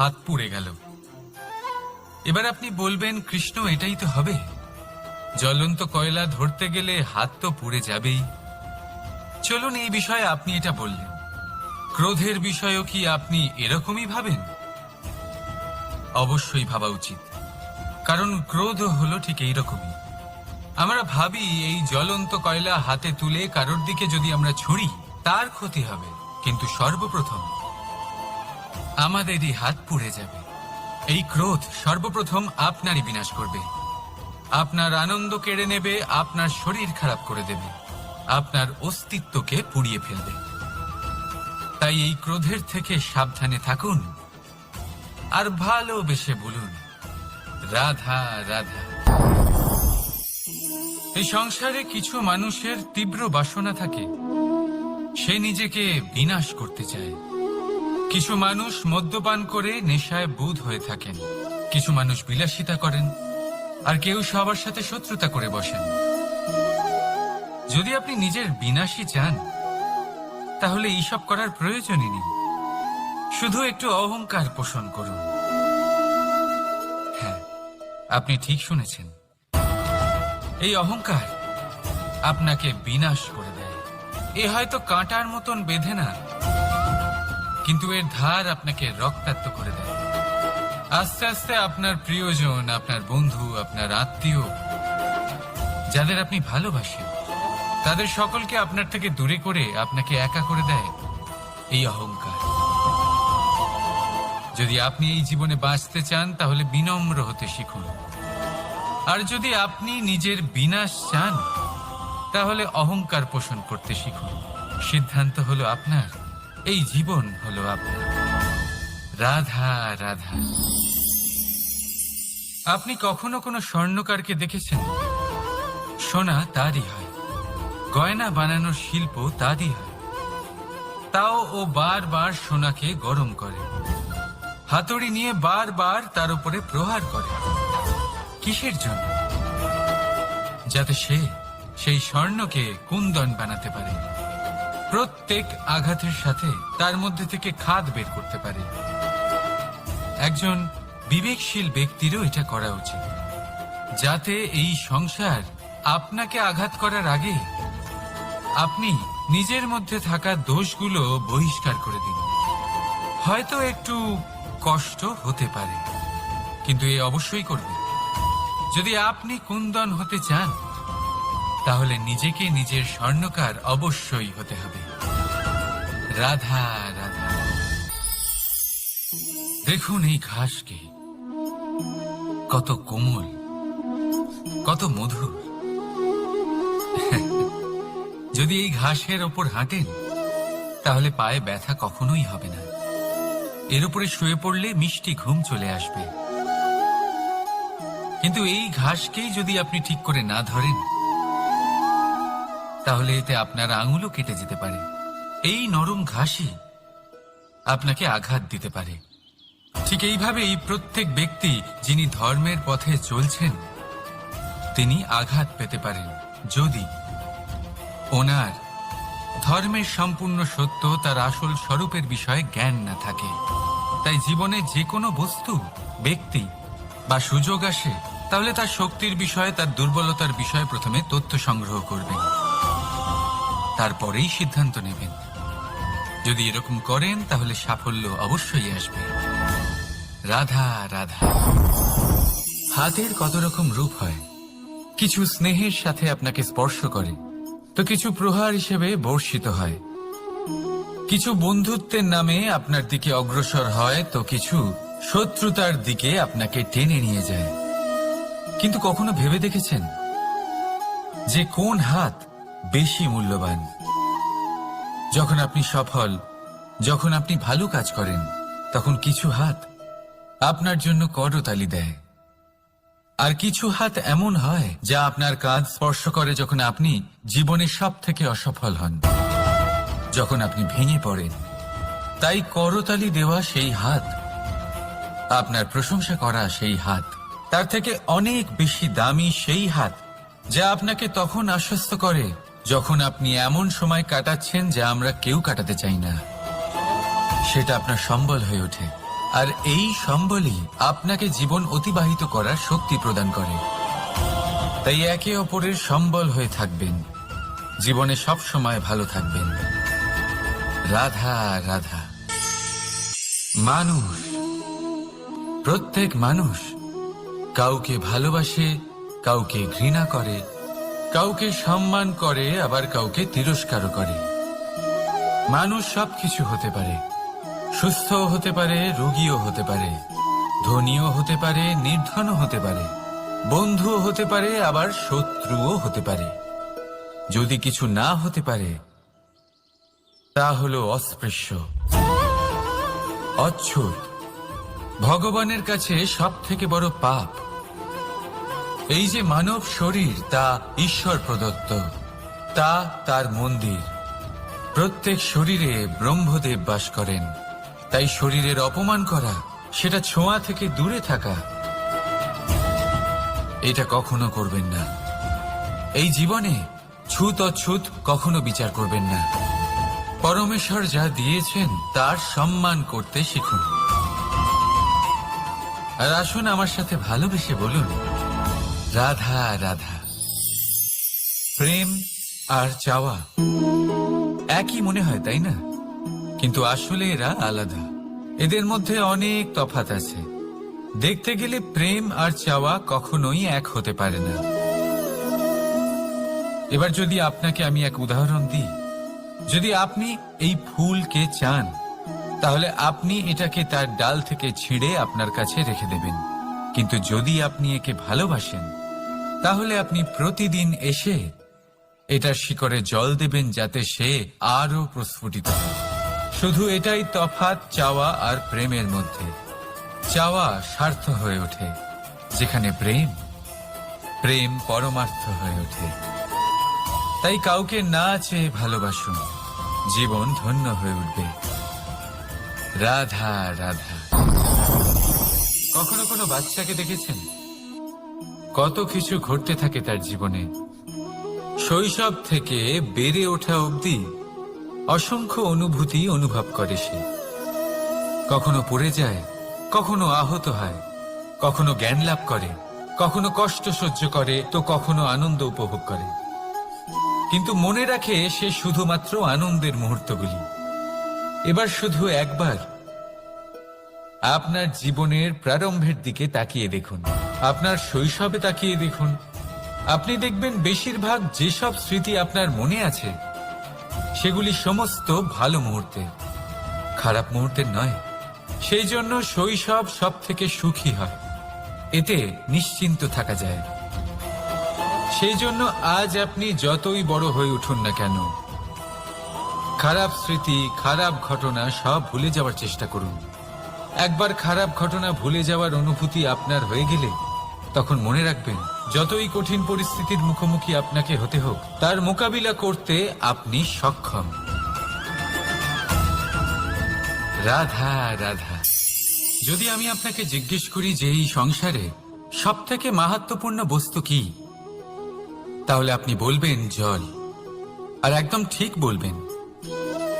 হাত পুড়ে গেল। এবার আপনি বলবেন, কৃষ্ণ, এটাই তো হবে। জ্বলন্ত কয়লা ধরতে গেলে হাত তো পুড়ে যাবেই। চলুন, এই বিষয়ে আপনি এটা বললেন। ক্রোধের বিষয়েও কি আপনি এরকমই ভাবেন? অবশ্যই ভাবা উচিত। কারণ ক্রোধ হলো ঠিক এইরকমই। আমরা ভাবি, এই জ্বলন্ত কয়লা হাতে তুলে কারোর দিকে যদি আমরা ছুড়ি, তার ক্ষতি হবে। কিন্তু সর্বপ্রথম আমাদেরই হাত পুড়ে যাবে। এই ক্রোধ সর্বপ্রথম আপনারই বিনাশ করবে। আপনার আনন্দ কেড়ে নেবে, আপনার শরীর খারাপ করে দেবে। আপনার অস্তিত্বকে পুড়িয়ে ফেলবে। তাই এই ক্রোধের থেকে সাবধানে থাকুন আর ভালোবেসে বলুন, রাধা রাধা। এই সংসারে কিছু মানুষের তীব্র বাসনা থাকে। সে নিজেকে বিনাশ করতে চায়। কিছু মানুষ মদ্যপান করে নেশায় বুধ হয়ে থাকেন। কিছু মানুষ বিলাসিতা করেন, আর কেউ সবার সাথে শত্রুতা করে বসেন। যদি আপনি নিজের বিনাশই চান, তাহলে এইসব করার প্রয়োজনই নেই। শুধু একটু অহংকার পোষণ করুন। হ্যাঁ আপনি ঠিক শুনেছেন। এই অহংকার আপনাকে বিনাশ করে দেয়। এ হয়তো কাঁটার মতন বেঁধে না কিন্তু এর ধার আপনাকে রক্তাক্ত করে দেয়। আস্তে আস্তে আপনার প্রিয়জন, আপনার বন্ধু, আপনার আত্মীয়, যাদের আপনি ভালোবাসেন, তাদের সকলকে আপনার থেকে দূরে করে আপনাকে একা করে দেয় এই অহংকার। যদি আপনি এই জীবনে বাঁচতে চান, তাহলে বিনম্র হতে শিখুন। আর যদি আপনি নিজের বিনাশ চান, তাহলে অহংকার পোষণ করতে শিখুন। সিদ্ধান্ত হলো আপনার। এই জীবন হলো আপনার রাধা রাধা। আপনি কখনো কোনো স্বর্ণকারকে দেখেছেন? সোনা তারই হয়। গয়না বানানোর শিল্প তারই হয়। তাও ও বারবার সোনাকে গরম করে। হাতুড়ি নিয়ে বারবার তার উপরে প্রহার করে। কিসের জন্য? যাতে সে সেই স্বর্ণকে কুন্দন বানাতে পারে। প্রত্যেক আঘাতের সাথে তার মধ্যে থেকে খাদ বের করতে পারে। একজন বিবেকশীল ব্যক্তিরও এটা করা উচিত। যাতে এই সংসার আপনাকে আঘাত করার আগে আপনি নিজের মধ্যে থাকা দোষগুলো বহিষ্কার করে দিন। হয়তো একটু কষ্ট হতে পারে, কিন্তু এ অবশ্যই করবে। যদি আপনি কুন্দন হতে চান তাহলে নিজেকে নিজের স্বর্ণকার অবশ্যই হতে হবে। রাধা রাধা। দেখুন এই ঘাসকে। কত কোমল, কত মধুর। যদি এই ঘাসের ওপর হাঁটেন, তাহলে পায়ে ব্যথা কখনোই হবে না। এর উপরে শুয়ে পড়লে মিষ্টি ঘুম চলে আসবে। কিন্তু এই ঘাসকেই যদি আপনি ঠিক করে না ধরেন তাহলে এতে আপনার আঙুলও কেটে যেতে পারে। এই নরম ঘাসই আপনাকে আঘাত দিতে পারে। ঠিক এইভাবে এই প্রত্যেক ব্যক্তি যিনি ধর্মের পথে চলছেন, তিনি আঘাত পেতে পারেন। যদি ওনার ধর্মের সম্পূর্ণ সত্য তার আসল স্বরূপের বিষয়ে জ্ঞান না থাকে, তাই জীবনে যে কোনো বস্তু, ব্যক্তি বা সুযোগ আসে, তাহলে তার শক্তির বিষয়ে, তার দুর্বলতার বিষয়ে প্রথমে তথ্য সংগ্রহ করবেন। তারপরেই সিদ্ধান্ত নেবেন। যদি এরকম করেন, তাহলে সাফল্য অবশ্যই আসবে। রাধা রাধা। হাতের কত রকম রূপ হয়। কিছু স্নেহের সাথে আপনাকে স্পর্শ করে। তো কিছু প্রহার হিসেবে বর্ষিত হয়। কিছু বন্ধুত্বের নামে আপনার দিকে অগ্রসর হয়, তো কিছু শত্রুতার দিকে আপনাকে টেনে নিয়ে যায়। কিন্তু কখনো ভেবে দেখেছেন? যে কোন হাত বেশি মূল্যবান। যখন আপনি সফল, যখন আপনি ভালো কাজ করেন, তখন কিছু হাত আপনার জন্য করতালি দেয়। আর কিছু হাত এমন হয় যা আপনার কাঁধ স্পর্শ করে যখন আপনি জীবনে সব থেকে অসফল হন। যখন আপনি ভেঙে পড়েন, তাই করতালি দেওয়া সেই হাত, আপনার প্রশংসা করা সেই হাত, তার থেকে অনেক বেশি দামি সেই হাত যা আপনাকে তখন আশ্বস্ত করে। যখন আপনি এমন সময় কাটাচ্ছেন যা আমরা কেউ কাটাতে চাই না, সেটা আপনার সম্বল হয়ে ওঠে। আর এই সম্বলই আপনাকে জীবন অতিবাহিত করার শক্তি প্রদান করে। তাই একে অপরের সম্বল হয়ে থাকবেন। জীবনে সব সময় ভালো থাকবেন। রাধা রাধা। মানুষ। প্রত্যেক মানুষ কাউকে ভালোবাসে, কাউকে ঘৃণা করে কাউকে সম্মান করে, আবার কাউকে তিরস্কারও করে। মানুষ সবকিছু হতে পারে। সুস্থও হতে পারে, রোগীও হতে পারে। ধনীও হতে পারে, নির্ধনও হতে পারে। বন্ধুও হতে পারে, আবার শত্রুও হতে পারে। যদি কিছু না হতে পারে, তা হল অস্পৃশ্য। অচ্ছুত ভগবানের কাছে সব থেকে বড় পাপ। এই যে মানব শরীর, তা ঈশ্বর প্রদত্ত। তা তার মন্দির। প্রত্যেক শরীরে ব্রহ্মদেব বাস করেন। তাই শরীরের অপমান করা, সেটা ছোঁয়া থেকে দূরে থাকা, এটা কখনো করবেন না। এই জীবনে ছুত অছুত কখনো বিচার করবেন না। পরমেশ্বর যা দিয়েছেন, তার সম্মান করতে শিখুন। আর আসুন আমার সাথে ভালোবেসে বলুন রাধা রাধা। প্রেম আর চাওয়া একই মনে হয়, তাই না? কিন্তু আসলে এরা আলাদা। এদের মধ্যে অনেক তফাত আছে। দেখতে গেলে প্রেম আর চাওয়া কখনোই এক হতে পারে না। এবার যদি আপনাকে আমি এক উদাহরণ দিই, যদি আপনি এই ফুলকে চান, তাহলে আপনি এটাকে তার ডাল থেকে ছিঁড়ে আপনার কাছে রেখে দেবেন। কিন্তু যদি আপনি একে ভালোবাসেন, তাহলে আপনি প্রতিদিন এসে এটার শিকড়ে জল দেবেন যাতে সে আরও প্রস্ফুটিত শুধু এটাই তফাৎ চাওয়া আর প্রেমের মধ্যে। চাওয়া স্বার্থ হয়ে ওঠে, যেখানে প্রেম প্রেম পরমার্থ হয়ে ওঠে। তাই কাউকে না চেয়ে ভালোবাসুন, জীবন ধন্য হয়ে উঠবে। রাধা রাধা। কখনো কোনো বাচ্চাকে দেখেছেন? কত কিছু ঘটতে থাকে তার জীবনে। শৈশব থেকে বেড়ে ওঠা অবধি অসংখ্য অনুভূতি অনুভব করে সে। কখনো পড়ে যায়, কখনো আহত হয়, কখনো জ্ঞান লাভ করে, কখনো কষ্ট সহ্য করে, তো কখনো আনন্দ উপভোগ করে। কিন্তু মনে রাখে সে শুধুমাত্র আনন্দের মুহূর্তগুলি। এবার শুধু একবার আপনার জীবনের প্রারম্ভের দিকে তাকিয়ে দেখুন। আপনার শৈশবে তাকিয়ে দেখুন। আপনি দেখবেন বেশিরভাগ যেসব স্মৃতি আপনার মনে আছে, সেগুলি সমস্ত ভালো মুহূর্তে। খারাপ মুহূর্তের নয়, সেই জন্য শৈশব সব থেকে সুখী হয়। এতে নিশ্চিন্ত থাকা যায়। সেই জন্য আজ আপনি যতই বড় হয়ে উঠুন না কেন, খারাপ স্মৃতি, খারাপ ঘটনা সব ভুলে যাওয়ার চেষ্টা করুন। একবার খারাপ ঘটনা ভুলে যাওয়ার অনুভূতি আপনার হয়ে গেলে তখন মনে রাখবেন, যতই কঠিন পরিস্থিতির মুখোমুখি আপনাকে হতে হোক, তার মোকাবিলা করতে আপনি সক্ষম। রাধা রাধা। যদি আমি আপনাকে জিজ্ঞেস করি যে এই সংসারে সব থেকে মাহাত্মপূর্ণ বস্তু কি, তাহলে আপনি বলবেন জল। আর একদম ঠিক বলবেন।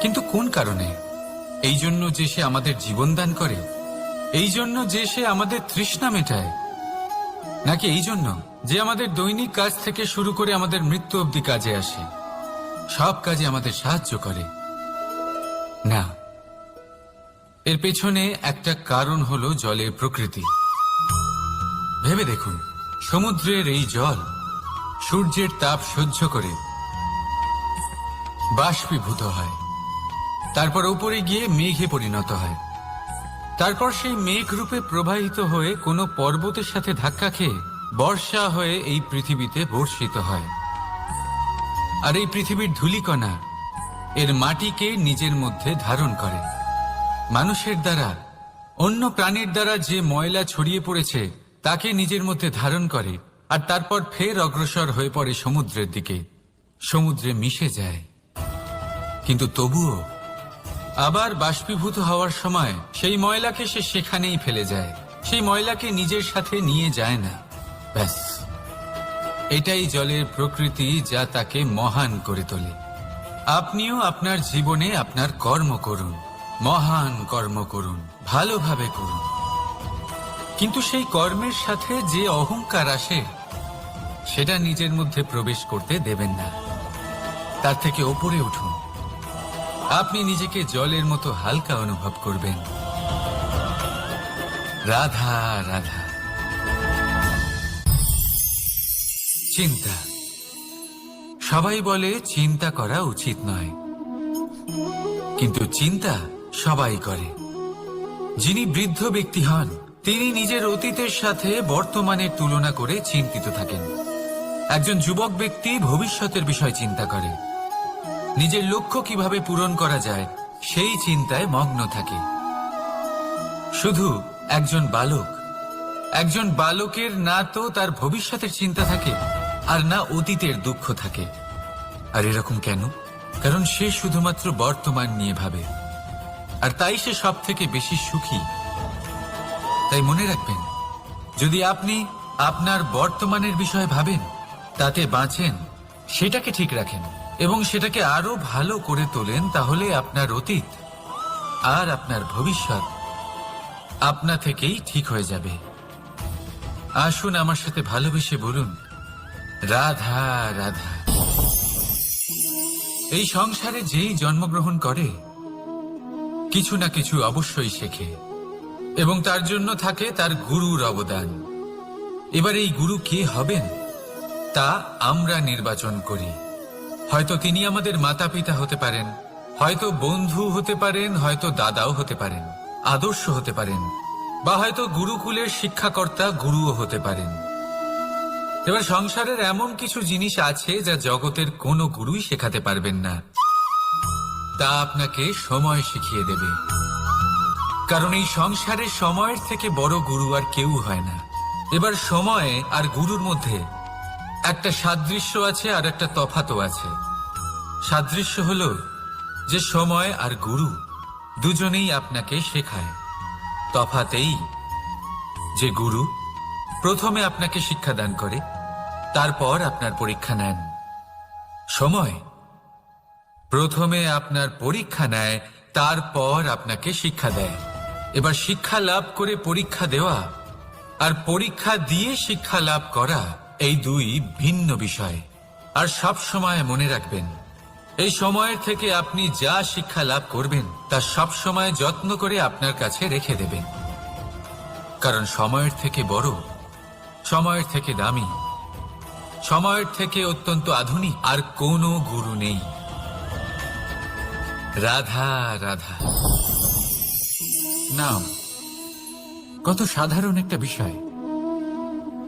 কিন্তু কোন কারণে? এই জন্য যে সে আমাদের জীবন দান করে এই জন্য যে সে আমাদের তৃষ্ণা মেটায়। নাকি এই জন্য যে আমাদের দৈনিক কাজ থেকে শুরু করে আমাদের মৃত্যু অবধি কাজে আসে, সব কাজে আমাদের সাহায্য করে। না, এর পেছনে একটা কারণ হলো জলের প্রকৃতি। ভেবে দেখুন, সমুদ্রের এই জল সূর্যের তাপ সহ্য করে বাষ্পীভূত হয়। তারপর উপরে গিয়ে মেঘে পরিণত হয়। তারপর সেই মেঘ রূপে প্রবাহিত হয়ে কোনো পর্বতের সাথে ধাক্কা খেয়ে বর্ষা হয়ে এই পৃথিবীতে বর্ষিত হয়। আর এই পৃথিবীর ধূলিকণা এর মাটিকে নিজের মধ্যে ধারণ করে। মানুষের দ্বারা, অন্য প্রাণীর দ্বারা যে ময়লা ছড়িয়ে পড়েছে, তাকে নিজের মধ্যে ধারণ করে আর তারপর ফের অগ্রসর হয়ে পড়ে সমুদ্রের দিকে। সমুদ্রে মিশে যায়। কিন্তু তবুও আবার বাষ্পীভূত হওয়ার সময় সেই ময়লাকে সে সেখানেই ফেলে যায়। সেই ময়লাকে নিজের সাথে নিয়ে যায় না। ব্যাস। এটাই জলের প্রকৃতি যা তাকে মহান করে তোলে। আপনিও আপনার জীবনে আপনার কর্ম করুন। মহান কর্ম করুন। ভালোভাবে করুন। কিন্তু সেই কর্মের সাথে যে অহংকার আসে, সেটা নিজের মধ্যে প্রবেশ করতে দেবেন না। তার থেকে ওপরে উঠুন। আপনি নিজেকে জলের মতো হালকা অনুভব করবেন। রাধা রাধা। চিন্তা। সবাই বলে চিন্তা করা উচিত নয়। কিন্তু চিন্তা সবাই করে। যিনি বৃদ্ধ ব্যক্তি হন, তিনি নিজের অতীতের সাথে বর্তমানের তুলনা করে চিন্তিত থাকেন। একজন যুবক ব্যক্তি ভবিষ্যতের বিষয় চিন্তা করে। নিজের লক্ষ্য কীভাবে পূরণ করা যায়, সেই চিন্তায় মগ্ন থাকে। শুধু একজন বালক, একজন বালকের না তো তার ভবিষ্যতের চিন্তা থাকে, আর না অতীতের দুঃখ থাকে। আর এরকম কেন? কারণ সে শুধুমাত্র বর্তমান নিয়ে ভাবে। আর তাই সে সব থেকে বেশি সুখী। তাই মনে রাখবেন, যদি আপনি আপনার বর্তমানের বিষয়ে ভাবেন, তাতে বাঁচেন, সেটাকে ঠিক রাখেন। এবং সেটাকে আরও ভালো করে তোলেন, তাহলে আপনার অতীত আর আপনার ভবিষ্যৎ আপনা থেকেই ঠিক হয়ে যাবে। আসুন আমার সাথে ভালোবেসে বলুন, রাধা রাধা। এই সংসারে যেই জন্মগ্রহণ করে, কিছু না কিছু অবশ্যই শেখে, এবং তার জন্য থাকে তার গুরুর অবদান। এবার এই গুরু কে হবেন, তা আমরা নির্বাচন করি। হয়তো তিনি আমাদের মাতা পিতা হতে পারেন, হয়তো বন্ধু হতে পারেন, হয়তো দাদাও হতে পারেন, আদর্শ হতে পারেন, বা হয়তো গুরুকুলের শিক্ষাকর্তা গুরুও হতে পারেন। এবার সংসারের এমন কিছু জিনিস আছে যা জগতের কোনো গুরুই শেখাতে পারবেন না। তা আপনাকে সময় শিখিয়ে দেবে। কারণ এই সংসারে সময়ের থেকে বড় গুরু আর কেউ হয় না। এবার সময় আর গুরুর মধ্যে একটা সাদৃশ্য আছে আর একটা তফাতও আছে। সাদৃশ্য হলো যে সময় আর গুরু দুজনেই আপনাকে শেখায়। তফাতেই যে গুরু প্রথমে আপনাকে শিক্ষাদান করে, তারপর আপনার পরীক্ষা নেন। সময়। প্রথমে আপনার পরীক্ষা নেয়, তারপর আপনাকে শিক্ষা দেয়। এবার শিক্ষা লাভ করে পরীক্ষা দেওয়া আর পরীক্ষা দিয়ে শিক্ষা লাভ করা এই দুই ভিন্ন বিষয়। আর সব সময় মনে রাখবেন, এই সময়ের থেকে আপনি যা শিক্ষা লাভ করবেন, তা সব সময় যত্ন করে আপনার কাছে রেখে দেবেন। কারণ সময়ের থেকে বড়, সময়ের থেকে দামি, সময়ের থেকে অত্যন্ত আধুনিক আর কোনো গুরু নেই। রাধা রাধা। নাম, কত সাধারণ একটা বিষয়।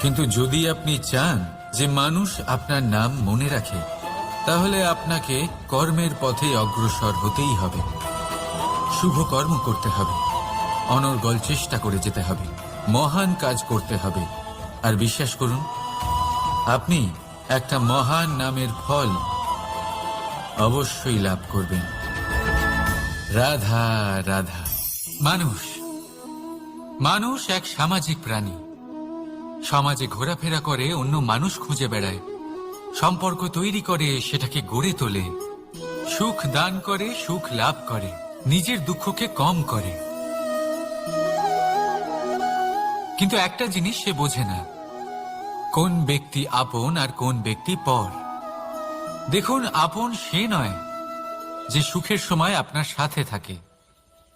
কিন্তু যদি আপনি চান যে মানুষ আপনার নাম মনে রাখে, তাহলে আপনাকে কর্মের পথে অগ্রসর হতেই হবে। শুভ কর্ম করতে হবে, অনর্গল চেষ্টা করে যেতে হবে, মহান কাজ করতে হবে। আর বিশ্বাস করুন, আপনি একটা মহান নামের ফল অবশ্যই লাভ করবেন। রাধা রাধা। মানুষ মানুষ এক সামাজিক প্রাণী। সমাজে ঘোরাফেরা করে, অন্য মানুষ খুঁজে বেড়ায়। সম্পর্ক তৈরি করে, সেটাকে গড়ে তোলে। সুখ দান করে, সুখ লাভ করে। নিজের দুঃখকে কম করে। কিন্তু একটা জিনিস সে বোঝে না। কোন ব্যক্তি আপন আর কোন ব্যক্তি পর। দেখুন, আপন সে নয় যে সুখের সময় আপনার সাথে থাকে।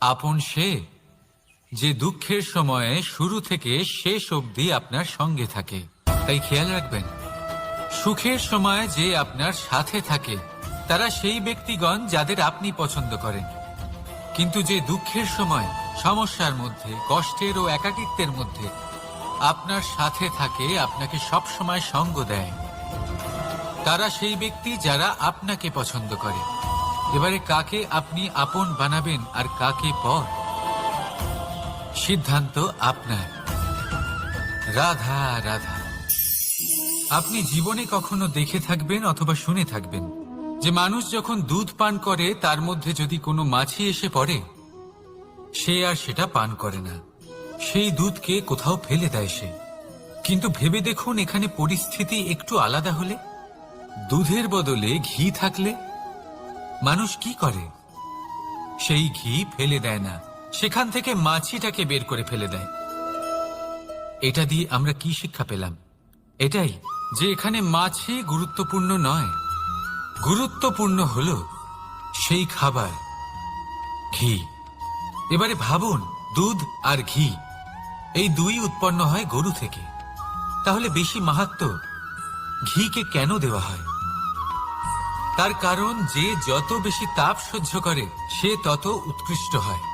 আপন সে যে দুঃখের সময়ে শুরু থেকে শেষ অবধি আপনার সঙ্গে থাকে। তাই খেয়াল রাখবেন, সুখের সময় যে আপনার সাথে থাকে, তারা সেই ব্যক্তিগণ যাদের আপনি পছন্দ করেন। কিন্তু যে দুঃখের সময়, সমস্যার মধ্যে, কষ্টের ও একাকিত্বের মধ্যে আপনার সাথে থাকে, আপনাকে সব সময় সঙ্গ দেয়। তারা সেই ব্যক্তি যারা আপনাকে পছন্দ করে। এবারে কাকে আপনি আপন বানাবেন আর কাকে পর? সিদ্ধান্ত আপনার। রাধা রাধা। আপনি জীবনে কখনো দেখে থাকবেন অথবা শুনে থাকবেন যে মানুষ যখন দুধ পান করে, তার মধ্যে যদি কোনো মাছি এসে পড়ে, সে আর সেটা পান করে না। সেই দুধকে কোথাও ফেলে দেয় সে। কিন্তু ভেবে দেখুন, এখানে পরিস্থিতি একটু আলাদা হলে, দুধের বদলে ঘি থাকলে মানুষ কি করে? সেই ঘি ফেলে দেয় না। সেখান থেকে মাছিটাকে বের করে ফেলে দেয়। এটা দিয়ে আমরা কি শিক্ষা পেলাম? এটাই যে এখানে মাছি গুরুত্বপূর্ণ নয়। গুরুত্বপূর্ণ হল সেই খাবার, ঘি। এবারে ভাবুন, দুধ আর ঘি, এই দুই উৎপন্ন হয় গরু থেকে। তাহলে বেশি মাহাত্ম ঘিকে কেন দেওয়া হয়? তার কারণ যে যত বেশি তাপ সহ্য করে, সে তত উৎকৃষ্ট হয়।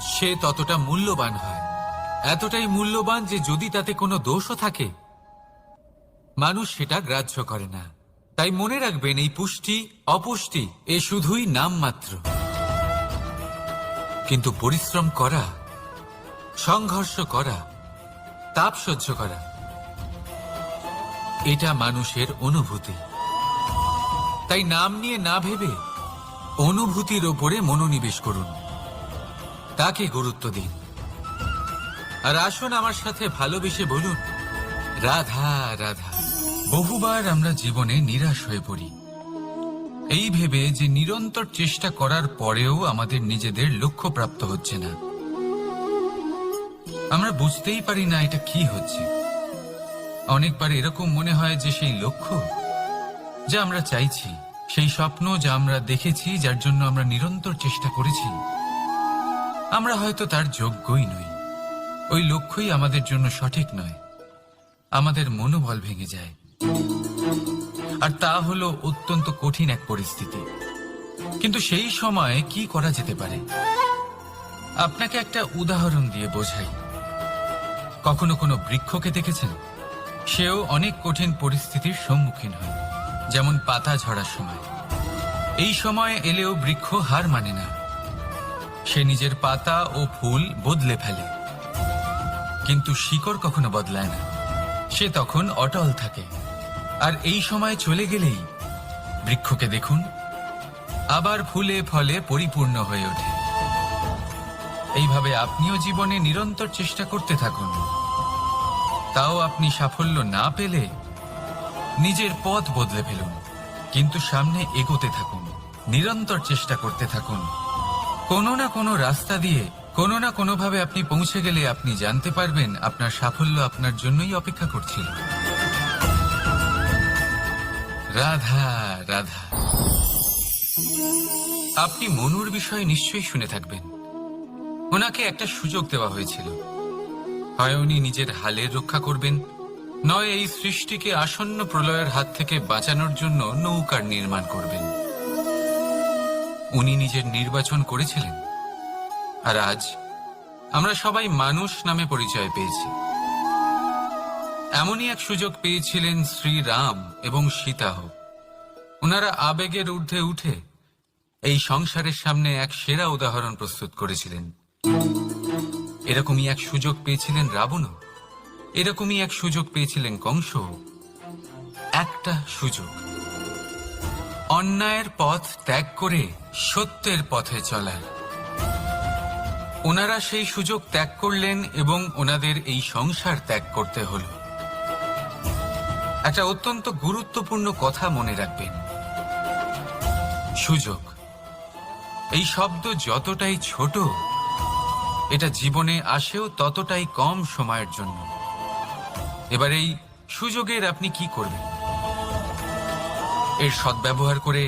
সে ততটা মূল্যবান হয়। এতটাই মূল্যবান যে যদি তাতে কোনো দোষও থাকে, মানুষ সেটা গ্রাহ্য করে না। তাই মনে রাখবেন, এই পুষ্টি অপুষ্টি, এ শুধুই নামমাত্র। কিন্তু পরিশ্রম করা, সংঘর্ষ করা, তাপ সহ্য করা, এটা মানুষের অনুভূতি। তাই নাম নিয়ে না ভেবে অনুভূতির ওপরে মনোনিবেশ করুন। তাকে গুরুত্ব দিন। আর আসুন আমার সাথে ভালোবেসে বলুন, রাধা রাধা, বহুবার আমরা জীবনে নিরাশ হয়ে পড়ি। এই ভেবে যে নিরন্তর চেষ্টা করার পরেও আমাদের নিজেদের লক্ষ্য প্রাপ্ত হচ্ছে না। আমরা বুঝতেই পারি না এটা কি হচ্ছে। অনেকবার এরকম মনে হয় যে সেই লক্ষ্য যা আমরা চাইছি, সেই স্বপ্ন যা আমরা দেখেছি, যার জন্য আমরা নিরন্তর চেষ্টা করেছি আমরা হয়তো তার যোগ্যই নই। ওই লক্ষ্যই আমাদের জন্য সঠিক নয়। আমাদের মনোবল ভেঙে যায়। আর তা হলো অত্যন্ত কঠিন এক পরিস্থিতি। কিন্তু সেই সময় কি করা যেতে পারে? আপনাকে একটা উদাহরণ দিয়ে বোঝাই। কখনো কোনো বৃক্ষকে দেখেছেন? সেও অনেক কঠিন পরিস্থিতির সম্মুখীন হয়, যেমন পাতা ঝরার সময়। এই সময় এলেও বৃক্ষ হার মানে না। সে নিজের পাতা ও ফুল বদলে ফেলে। কিন্তু শিকড় কখনো বদলায় না। সে তখন অটল থাকে। আর এই সময় চলে গেলেই বৃক্ষকে দেখুন, আবার ফুলে ফলে পরিপূর্ণ হয়ে ওঠে। এইভাবে আপনিও জীবনে নিরন্তর চেষ্টা করতে থাকুন। তাও আপনি সাফল্য না পেলে নিজের পথ বদলে ফেলুন। কিন্তু সামনে এগোতে থাকুন, নিরন্তর চেষ্টা করতে থাকুন। কোনো না কোনো রাস্তা দিয়ে, কোনো না কোনোভাবে আপনি পৌঁছে গেলে আপনি জানতে পারবেন আপনার সাফল্য আপনার জন্যই অপেক্ষা করছিল। রাধা রাধা। আপনি মনুর বিষয়ে নিশ্চয়ই শুনে থাকবেন। ওনাকে একটা সুযোগ দেওয়া হয়েছিল। হয় উনি নিজের হালের রক্ষা করবেন, নয় এই সৃষ্টিকে আসন্ন প্রলয়ের হাত থেকে বাঁচানোর জন্য নৌকার নির্মাণ করবেন। উনি নিজের নির্বাচন করেছিলেন। আর আজ আমরা সবাই মানুষ নামে পরিচয় পেয়েছি। এমনই এক সুযোগ পেয়েছিলেন শ্রীরাম এবং সীতাহ। ওনারা আবেগের ঊর্ধ্বে উঠে এই সংসারের সামনে এক সেরা উদাহরণ প্রস্তুত করেছিলেন। এরকমই এক সুযোগ পেয়েছিলেন রাবণও। এরকমই এক সুযোগ পেয়েছিলেন কংস একটা সুযোগ। অন্যায়ের পথ ত্যাগ করে সত্যের পথে চলার ওনারা সেই সুযোগ ত্যাগ করলেন এবং ওনাদের এই সংসার ত্যাগ করতে হলো। একটা অত্যন্ত গুরুত্বপূর্ণ কথা মনে রাখবেন। সুযোগ। এই শব্দ যতটাই ছোট, এটা জীবনে আসেও ততটাই কম সময়ের জন্য। এবার এই সুযোগের আপনি কি করবেন? এর সদ্ব্যবহার করে